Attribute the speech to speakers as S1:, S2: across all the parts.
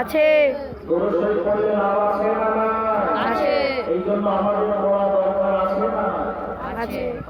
S1: আছে।
S2: আছে।
S1: করলে লাভ আছে না না?
S2: আছে।
S1: এই জন্য আমাদের আছে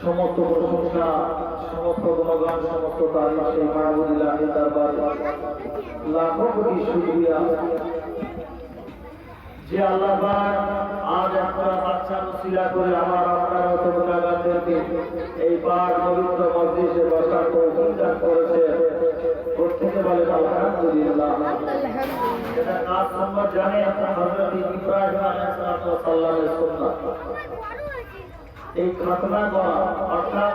S1: সমস্ত প্রশংসা সমস্ত গুণগান সমস্ত তারিফ সেই মাহবুবুল্লাহ দরবার লাখো কোটি শুকরিয়া যে আল্লাহ আজ একটা বাচ্চা উসিলা করে আমার আপনার মতো এই পাক পবিত্র মসজিদে বসার দান করেছে। প্রত্যেকে বলে আলহামদুলিল্লাহ। এটা কাজ নম্বর জানে হযরত ইব্রাহিম সুন্নাত। এই খাতনা করা অর্থাৎ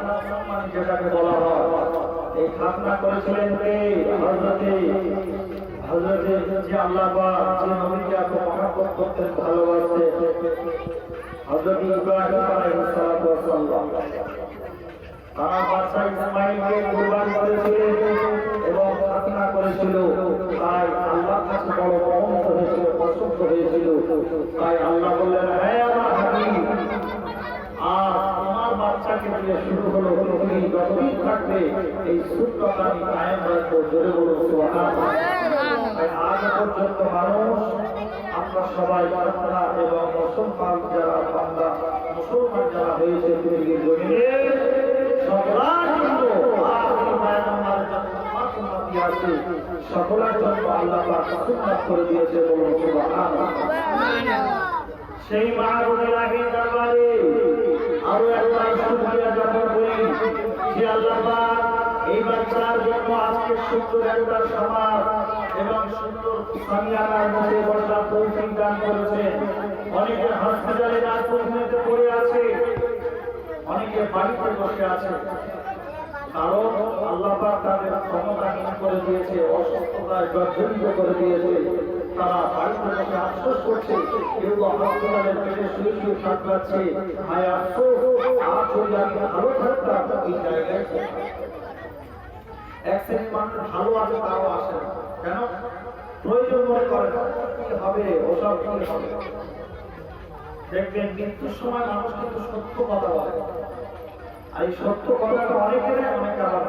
S1: যেটাকে বলা হয় এই খাতনা করেছিলেন কে? হযরতে হযরতে যে আল্লাহ পাক যে নবীকে এত মহব্বত করতেন কুরবান করেছিলেন এবং করেছিল, তাই আল্লাহর কাছে বড় হয়েছিল পছন্দ হয়েছিল তাই আল্লাহ বললেন হ্যাঁ আমার আর তোমার বাচ্চাকে দিয়ে শুরু হলো তুমি যতদিন থাকবে, এই সূত্রটা আমি কায়েম রাখব, জোরে বলো সুবহানাল্লাহ। তাই আজ পর্যন্ত মানুষ আমরা সবাই বাংলা এবং মুসলমান যারা বাংলা মুসলমান যারা হয়েছে পৃথিবীর জমিনে সবার জন্য আর এই মায়ানমারের যত উম্মাত আছে, সকলের জন্য আল্লাহ সুন্নাত করে দিয়েছে বলুন। সেই মাহবুবের আগে দরবারে আরও একবার শুকরিয়া জ্ঞাপন করি যে আল্লাহ পাক এই বাচ্চার জন্য আজকে সুন্দর একটা সমাজ এবং সুন্দর সামিয়ানার মধ্যে বসার তৌফিক দান করেছে অনেকে হসপিটালে ডাক্তারখানাতে পড়ে আছে অনেকে বাড়িতে বসে আছে। কারণ আল্লাহ তাদের ক্ষমতাহীন করে দিয়েছে অসুস্থতায় করে দিয়েছে। ভালো আছে, তাও আসে না। কেন? প্রয়োজন হবে, ওসব দেখবেন, মৃত্যুর সময় মানুষ কিন্তু সত্য কথা বলে। আর এই সত্য কথাটা অনেকে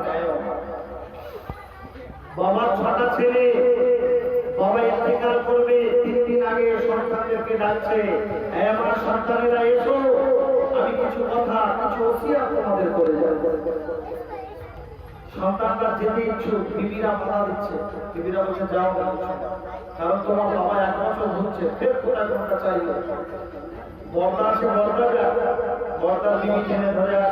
S1: ন্যায় বাবার ছটা ছেলে বাবা ইন্তেকাল করবে, তিন দিন আগে সন্তানদেরকে ডাকছে আমার সন্তানেরা এসো, আমি কিছু কথা, কিছু ওসিয়াত তোমাদের করে যাব সন্তানরা যেতে ইচ্ছুক, বিবিরা বাধা দিচ্ছে। বিবিরা বলছে, যাও কারণ তোমার বাবা এক বছর হচ্ছে ফের এক ঘণ্টা চাইলে বর্দা আছে বর্দা বর্দার বিবি টেনে ধরে আছে।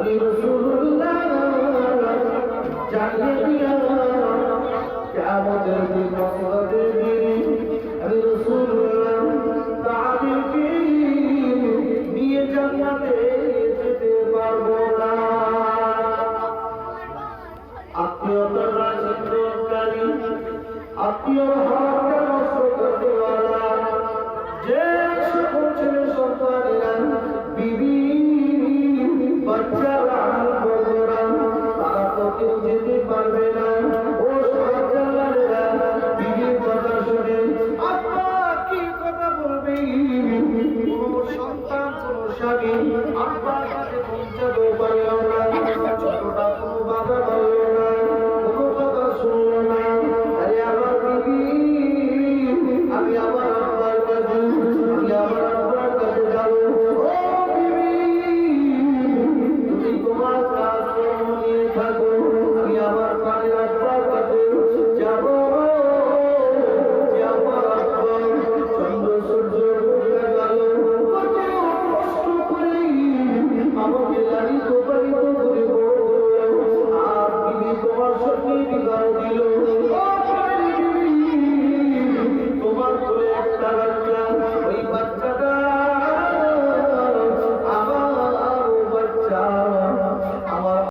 S1: আমি রসুল্লাহ জানিয়ে দিয়া কিয়ামতের দিন আমি রাসূলুল্লাহ তাদেরকে নিয়ে জান্নাতে যেতে পারব না। আত্মীয়তার আত্মীয় আব্বার কাছে পৌঁছাতে পারলাম না ছোটটা কোনো বাধা